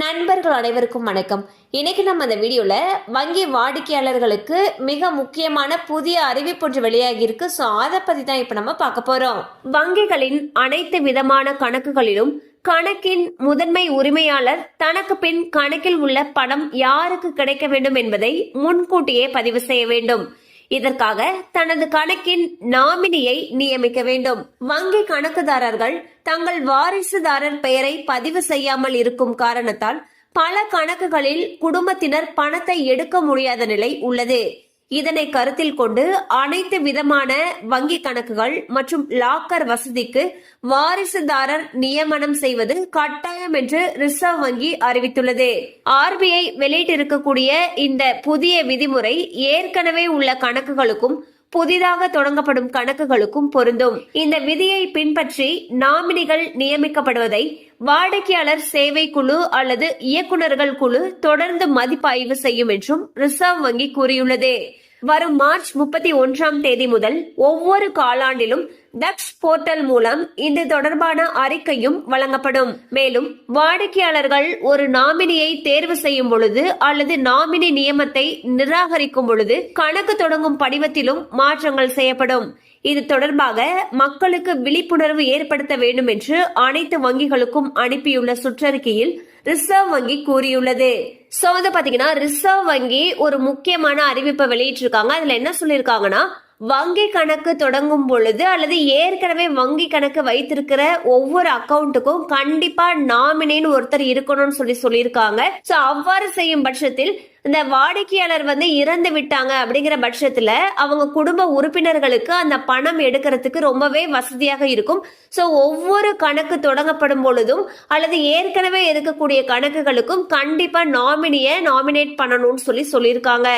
நண்பர்கள் அனைவருக்கும் வணக்கம். இன்னைக்கு நம்ம இந்த வீடியோவில் வங்கி வாடிக்கையாளர்களுக்கு மிக முக்கியமான புதிய அறிவிப்பு ஒன்று வெளியாகி இருக்கு. ஸோ அதை பற்றி தான் இப்போ நம்ம பார்க்க போகிறோம் வங்கிகளின் அனைத்து விதமான கணக்குகளிலும் கணக்கின் முதன்மை உரிமையாளர் தனக்கு பின் கணக்கில் உள்ள பணம் யாருக்கு கிடைக்க வேண்டும் என்பதை முன்கூட்டியே பதிவு செய்ய வேண்டும். இதற்காக தனது கணக்கின் நாமினியை நியமிக்க வேண்டும். வங்கி கணக்குதாரர்கள் தங்கள் வாரிசுதாரர் பெயரை பதிவு செய்யாமல் இருக்கும் காரணத்தால் பல கணக்குகளில் குடும்பத்தினர் பணத்தை எடுக்க முடியாத நிலை உள்ளது. இதனை கருத்தில் கொண்டு அனைத்து விதமான வங்கி கணக்குகள் மற்றும் லாக்கர் வசதிக்கு வாரிசுதாரர் நியமனம் செய்வது கட்டாயம் என்று ரிசர்வ் வங்கி அறிவித்துள்ளது. ஆர்பிஐ வெளியிட்டிருக்கக்கூடிய இந்த புதிய விதிமுறை ஏற்கனவே உள்ள கணக்குகளுக்கும் புதிதாக தொடங்கப்படும் கணக்குகளுக்கும் பொருந்தும். இந்த விதியை பின்பற்றி நாமினிகள் நியமிக்கப்படுவதை வாடிக்கையாளர் சேவை குழு அல்லது இயக்குநர்கள் குழு தொடர்ந்து மதிப்பாய்வு செய்யும் என்றும் ரிசர்வ் வங்கி கூறியுள்ளது. வரும் மார்ச் முப்பத்தி ஒன்றாம் தேதி முதல் ஒவ்வொரு காலாண்டிலும் டக்ஸ் போர்ட்டல் மூலம் இது தொடர்பான அறிக்கையும் வழங்கப்படும். மேலும் வாடிக்கையாளர்கள் ஒரு நாமினியை தேர்வு செய்யும் பொழுது அல்லது நாமினி நியமத்தை நிராகரிக்கும் பொழுது கணக்கு தொடங்கும் படிவத்திலும் மாற்றங்கள் செய்யப்படும். இது தொடர்பாக மக்களுக்கு விழிப்புணர்வு ஏற்படுத்த வேண்டும் என்று அனைத்து வங்கிகளுக்கும் அனுப்பியுள்ள சுற்றறிக்கையில் ரிசர்வ் வங்கி கூறியுள்ளது. சோ வந்து பாத்தீங்கன்னா ரிசர்வ் வங்கி ஒரு முக்கியமான அறிவிப்பை வெளியிட்டிருக்காங்க. அதுல என்ன சொல்லியிருக்காங்கன்னா வங்கி கணக்கு தொடங்கும் பொழுது அல்லது ஏற்கனவே வங்கி கணக்கு வைத்திருக்கிற ஒவ்வொரு அக்கௌண்ட்டுக்கும் கண்டிப்பா நாமினின்னு ஒருத்தர் இருக்கணும்னு சொல்லி சொல்லியிருக்காங்க. சோ அவ்வாறு செய்யும் பட்சத்தில் இந்த வாடிக்கையாளர் வந்து இறந்து விட்டாங்க அப்படிங்கிற பட்சத்துல அவங்க குடும்ப உறுப்பினர்களுக்கு அந்த பணம் எடுக்கிறதுக்கு ரொம்பவே வசதியாக இருக்கும். சோ ஒவ்வொரு கணக்கு தொடங்கப்படும் பொழுதும் அல்லது ஏற்கனவே இருக்கக்கூடிய கணக்குகளுக்கும் கண்டிப்பா நாமினியை நாமினேட் பண்ணணும்னு சொல்லி சொல்லியிருக்காங்க.